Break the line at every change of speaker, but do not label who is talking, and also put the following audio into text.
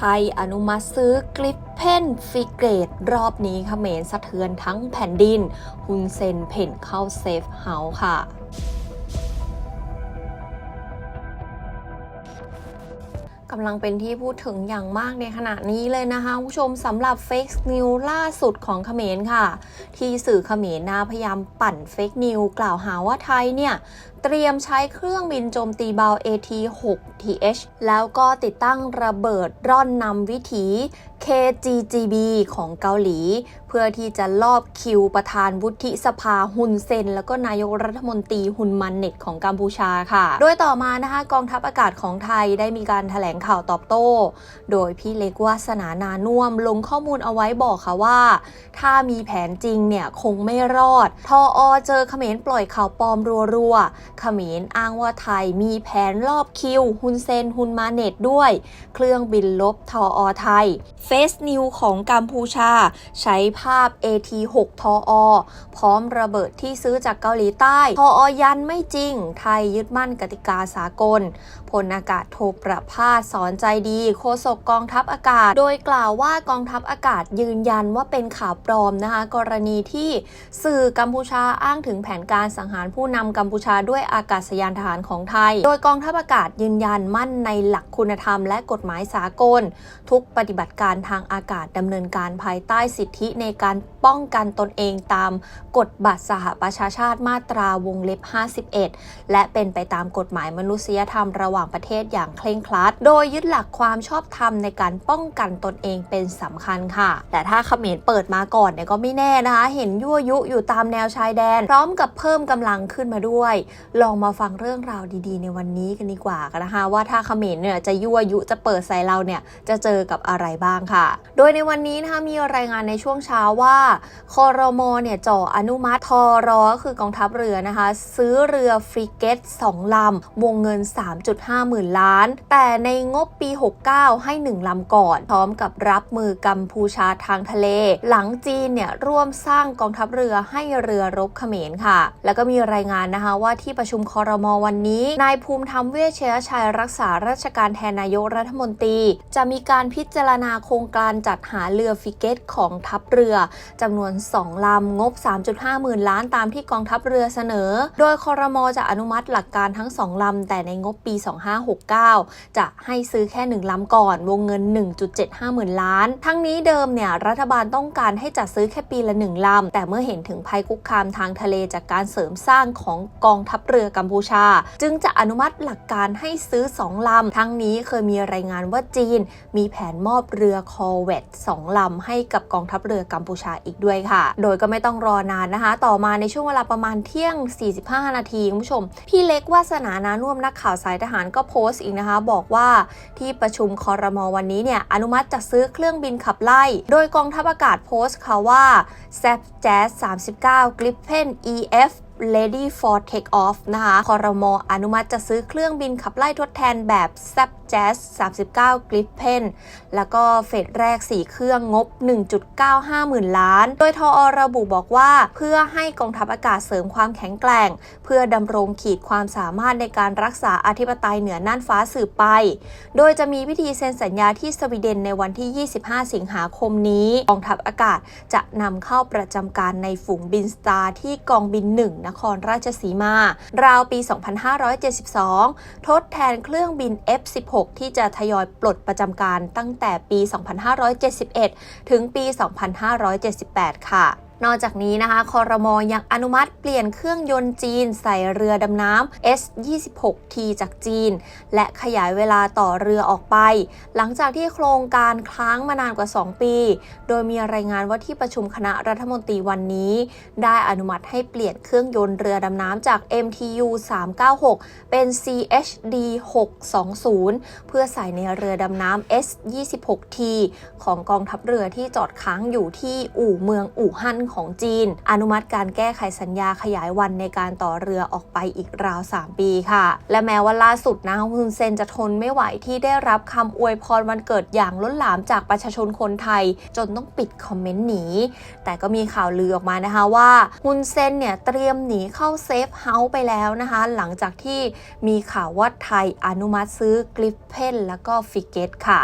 ไทยอนุมัติซื้อกลิปเพนฟิเกตรอบนี้เขมรสะเทือนทั้งแผ่นดินฮุนเซนเพ่นเข้าเซฟเฮาส์ค่ะ กำลังเป็นที่พูดถึงอย่างมากในขณะนี้เลยนะคะคุณผู้ชมสำหรับเฟกนิวล่าสุดของเขมรค่ะ ที่สื่อเขมรนาพยายามปั่นเฟกนิวกล่าวหาว่าไทยเนี่ย เตรียมใช้เครื่องบินโจมตีเบา AT-6TH แล้วก็ติดตั้งระเบิดร่อนนำวิถี KGGB ของเกาหลี เพื่อที่จะลอบคิวประธานวุฒิสภาฮุนเซน แล้วก็นายกรัฐมนตรีฮุนมันเน็ตของกัมพูชาค่ะ โดยต่อมานะคะกองทัพอากาศของไทยได้มีการถแถลงข่าวตอบโต้ โดยพี่เล็กวาสนานานุ่วมลงข้อมูลเอาไว้บอกค่ะว่า ถ้ามีแผนจริงเนี่ยคงไม่รอด ทออเจอเขมรปล่อยข่าวปลอมรัวๆเขมรอ้างว่าไทยมีแผนรอบคิวฮุนเซนฮุนมาเน็ตด้วย เครื่องบินลบทออไทยเฟสนิวของกัมพูชา ใช้ภาพ AT6 ทออพร้อมระเบิดที่ซื้อจากเกาหลีใต้ทออยันไม่จริง ไทยยึดมั่นกติกาสากลพลอากาศโทประภาสสอนใจดีโฆษกกองทัพอากาศ โดยกล่าวว่ากองทัพอากาศยืนยันว่าเป็นข่าวปลอมนะคะ กรณีที่สื่อกัมพูชาอ้างถึงแผนการสังหารผู้นำกัมพูชาด้วยอากาศยานทหารของไทย โดยกองทัพอากาศยืนยันมั่นในหลักคุณธรรมและกฎหมายสากล ทุกปฏิบัติการทางอากาศดำเนินการภายใต้สิทธิในการป้องกันตนเองตามกฎบัตรสหประชาชาติมาตราวงเล็บ 51 และเป็นไปตามกฎหมายมนุษยธรรมระหว่างประเทศอย่างเคร่งครัด โดยยึดหลักความชอบธรรมในการป้องกันตนเองเป็นสำคัญค่ะ แต่ถ้าเขมรเปิดมาก่อนเนี่ยก็ไม่แน่นะคะ เห็นยั่วยุอยู่ตามแนวชายแดน พร้อมกับเพิ่มกำลังขึ้นมาด้วย ลองมาฟังเรื่องราวดีๆ ในวันนี้กันดีกว่ากันนะคะ ว่าถ้าเขมรเนี่ยจะยั่วยุจะเปิดใส่เราเนี่ยจะเจอกับอะไรบ้างค่ะ โดยในวันนี้นะคะมีรายงานในช่วงเช้าว่าคอรมอเนี่ยจ่ออนุมัติทอรอคือกองทัพเรือนะคะ ซื้อเรือฟริเกต2ลำวงเงิน 3.5 หมื่นล้าน แต่ในงบปี 69 ให้ 1ลำก่อน พร้อมกับรับมือกัมพูชาทางทะเล หลังจีนเนี่ยร่วมสร้างกองทัพเรือให้เรือรบเขมรค่ะ แล้วก็มีรายงานนะคะว่าที่ประชุมคอรมอวันนี้นายภูมิธรรมเวชเชยชัยรักษาราชการแทนนายกรัฐมนตรี จะมีการพิจารณาโครงการจัดหาเรือฟริเกตของทัพเรือจำนวน 2 ลำ งบ 3.5 หมื่นล้านตามที่กองทัพเรือเสนอ โดยคอรมอจะอนุมัติหลักการทั้ง 2 ลำ แต่ในงบปี 2569 จะให้ซื้อแค่ 1 ลำก่อน วงเงิน 1.75 หมื่นล้าน ทั้งนี้เดิมเนี่ยรัฐบาลต้องการให้จัดซื้อแค่ปีละ 1 ลำ แต่เมื่อเห็นถึงภัยคุกคามทางทะเลจากการเสริมสร้างของกองทัพเรือกัมพูชา จึงจะอนุมัติหลักการให้ซื้อ 2 ลำ ทั้งนี้เคยมีรายงานว่าจีน มีแผนมอบเรือคอเวต2ลำให้กับกองทัพเรือกัมพูชาอีกด้วยค่ะ โดยก็ไม่ต้องรอนานนะคะ ต่อมาในช่วงเวลาประมาณเที่ยง 45 นาทีคุณผู้ชม พี่เล็กวาสนานานุ่มนักข่าวสายทหารก็โพสต์อีกนะคะ บอกว่าที่ประชุมคอรมอวันนี้เนี่ยอนุมัติจัดซื้อเครื่องบินขับไล่ โดยกองทัพอากาศโพสต์ค่ะว่า z Jazz 39 Gripen EF Ready for Take Off นะคะคอรมออนุมัติจะซื้อเครื่องบินขับไล่ทดแทนแบบ z Jazz 39 Gripen แล้วก็เฟสแรก 4 เครื่องงบ 1.95 หมื่นล้าน โดยทอระบุบอกว่าเพื่อให้กองทัพอากาศเสริมความแข็งแกร่ง เพื่อดำรงขีดความสามารถในการรักษาอธิปไตยเหนือน่านฟ้าสืบไป โดยจะมีพิธีเซ็นสัญญาที่สวีเดนในวันที่ 25 สิงหาคมนี้ กองทัพอากาศจะนำเข้าประจำการในฝูงบินสตาร์ที่กองบิน 1นครราชสีมา ราวปี 2572 ทดแทนเครื่องบิน F16 ที่จะทยอยปลดประจำการตั้งแต่ปี 2571 ถึงปี 2578 ค่ะ นอกจากนี้นะคะคอรมอยังอนุมัติเปลี่ยนเครื่องยนต์จีนใส่เรือดำน้ำ S26T จากจีน และขยายเวลาต่อเรือออกไป หลังจากที่โครงการค้างมานานกว่า 2 ปี โดยมีรายงานว่าที่ประชุมคณะรัฐมนตรีวันนี้ ได้อนุมัติให้เปลี่ยนเครื่องยนต์เรือดำน้ำจาก MTU 396 เป็น CHD 620 เพื่อใส่ในเรือดำน้ำ S26T ของกองทัพเรือที่จอดค้างอยู่ที่อู่เมืองอู่ฮั่นของจีน อนุมัติการแก้ไขสัญญาขยายวันในการต่อเรือออกไปอีกราว 3 ปีค่ะ และแม้ว่าล่าสุดนะฮุนเซนจะทนไม่ไหวที่ได้รับคำอวยพรวันเกิดอย่างล้นหลามจากประชาชนคนไทย จนต้องปิดคอมเมนต์หนีแต่ก็มีข่าวลือออกมานะคะว่าฮุนเซนเนี่ยเตรียมหนีเข้าเซฟเฮาส์ไปแล้วนะคะ หลังจากที่มีข่าวว่าไทยอนุมัติซื้อกริฟเพนแล้วก็ฟิเกตค่ะ